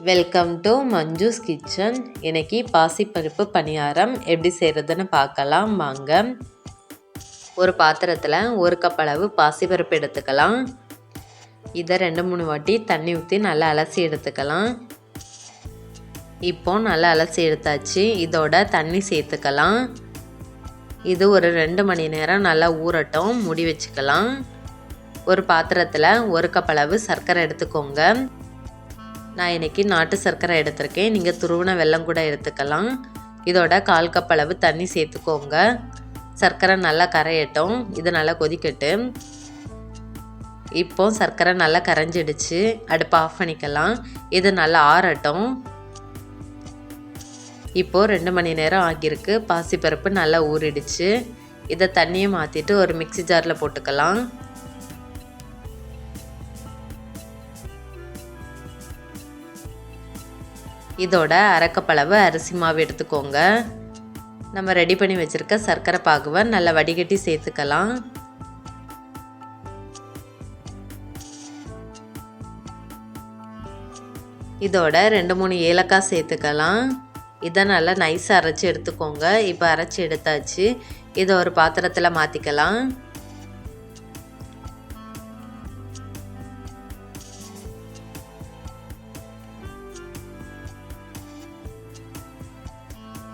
Welcome to Manju's kitchen இன்னைக்கு பாசிப்பருப்பு பணியாரம் எப்படி செய்கிறதுன்னு பார்க்கலாம். வாங்க. ஒரு பாத்திரத்தில் ஒரு கப் அளவு பாசிப்பருப்பு எடுத்துக்கலாம். இதை ரெண்டு மூணு வாட்டி தண்ணி ஊற்றி நல்லா அலசி எடுத்துக்கலாம். இப்போ நல்லா அலசி எடுத்தாச்சு. இதோட தண்ணி சேர்த்துக்கலாம். இது ஒரு ரெண்டு மணி நேரம் நல்லா ஊறட்டும். முடி வச்சுக்கலாம். ஒரு பாத்திரத்தில் ஒரு கப் அளவு சர்க்கரை எடுத்துக்கோங்க. நான் இன்றைக்கி நாட்டு சர்க்கரை எடுத்திருக்கேன். நீங்கள் துருவன வெள்ளம் கூட எடுத்துக்கலாம். இதோட கால் கப் அளவு தண்ணி சேர்த்துக்கோங்க. சர்க்கரை நல்லா கரையட்டும். இது நல்லா கொதிக்கட்டு. இப்போ சர்க்கரை நல்லா கரைஞ்சிடுச்சு. அடுப்பு ஆஃப் பண்ணிக்கலாம். இது நல்லா ஆறட்டும். இப்போது ரெண்டு மணி நேரம் ஆகியிருக்கு. பாசிப்பருப்பு நல்லா ஊறிடுச்சு. இதை தண்ணியை மாற்றிட்டு ஒரு மிக்சி ஜாரில் போட்டுக்கலாம். இதோட அரைக்கப்பளவு அரிசி மாவு எடுத்துக்கோங்க. நம்ம ரெடி பண்ணி வச்சுருக்க சர்க்கரை பாகுவை நல்லா வடிகட்டி சேர்த்துக்கலாம். இதோட ரெண்டு மூணு ஏலக்காய் சேர்த்துக்கலாம். இதை நல்லா நைஸாக அரைச்சி எடுத்துக்கோங்க. இப்போ அரைச்சி எடுத்தாச்சு. இதை ஒரு பாத்திரத்தில் மாற்றிக்கலாம்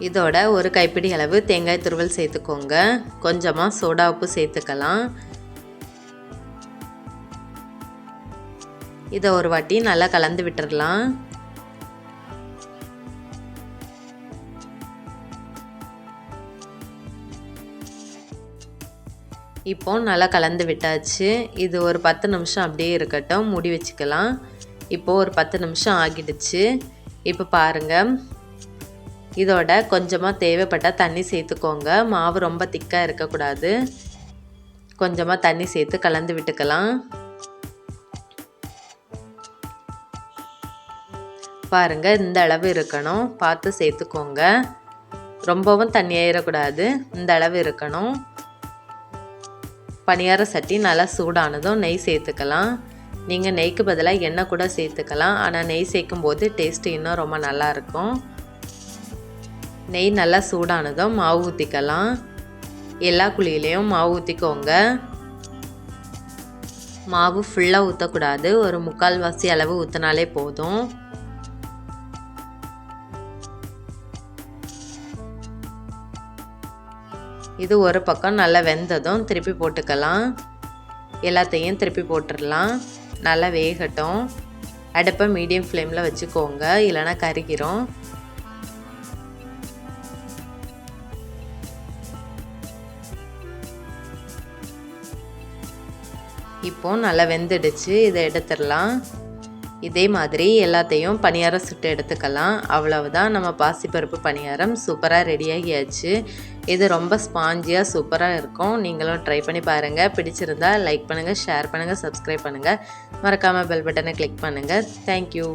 இதோட ஒரு கைப்பிடி அளவு தேங்காய் துருவல் சேர்த்துக்கோங்க. கொஞ்சமாக சோடா உப்பு சேர்த்துக்கலாம். இதை ஒரு வாட்டி நல்லா கலந்து விட்டுறலாம். இப்போ நல்லா கலந்து விட்டாச்சு. இது ஒரு பத்து நிமிஷம் அப்படியே இருக்கட்டும். மூடி வச்சுக்கலாம். இப்போது ஒரு பத்து நிமிஷம் ஆகிடுச்சு. இப்போ பாருங்கள் இதோட கொஞ்சமாக தேவைப்பட்டால் தண்ணி சேர்த்துக்கோங்க. மாவு ரொம்ப திக்காக இருக்கக்கூடாது. கொஞ்சமாக தண்ணி சேர்த்து கலந்து விட்டுக்கலாம். பாருங்கள் இந்த அளவு இருக்கணும். பார்த்து சேர்த்துக்கோங்க. ரொம்பவும் தண்ணி ஏறக்கூடாது இந்த அளவு இருக்கணும். பணியார சட்டி நல்லா சூடானதும் நெய் சேர்த்துக்கலாம். நீங்கள் நெய்க்கு பதிலாக எண்ணெய் கூட சேர்த்துக்கலாம். ஆனால் நெய் சேர்க்கும் போது டேஸ்ட்டு இன்னும் ரொம்ப நல்லாயிருக்கும் நெய் நல்லா சூடானதும் மாவு ஊற்றிக்கலாம் எல்லா குழியிலையும் மாவு ஊற்றிக்கோங்க மாவு ஃபுல்லாக ஊற்றக்கூடாது ஒரு முக்கால்வாசி அளவு ஊற்றினாலே போதும். இது ஒரு பக்கம் நல்லா வெந்ததும் திருப்பி போட்டுக்கலாம். எல்லாத்தையும் திருப்பி போட்டுடலாம் நல்லா வேகட்டும். அடுப்பை மீடியம் ஃப்ளேமில் வச்சுக்கோங்க. இல்லைனா கருகிரும். இப்போ நல்லா வெந்துடுச்சு இதை எடுத்துடலாம். இதே மாதிரி எல்லாத்தையும் பணியாரம் சுட்டு எடுத்துக்கலாம். அவ்வளவுதான் நம்ம பாசிப்பருப்பு பணியாரம் சூப்பராக ரெடியாகியாச்சு இது ரொம்ப ஸ்பாஞ்சியாக சூப்பராக இருக்கும். நீங்களும் ட்ரை பண்ணி பாருங்கள் பிடிச்சிருந்தா லைக் பண்ணுங்கள் ஷேர் பண்ணுங்கள் சப்ஸ்கிரைப் பண்ணுங்கள் மறக்காமல் பெல் பட்டனை கிளிக் பண்ணுங்கள் தேங்க்யூ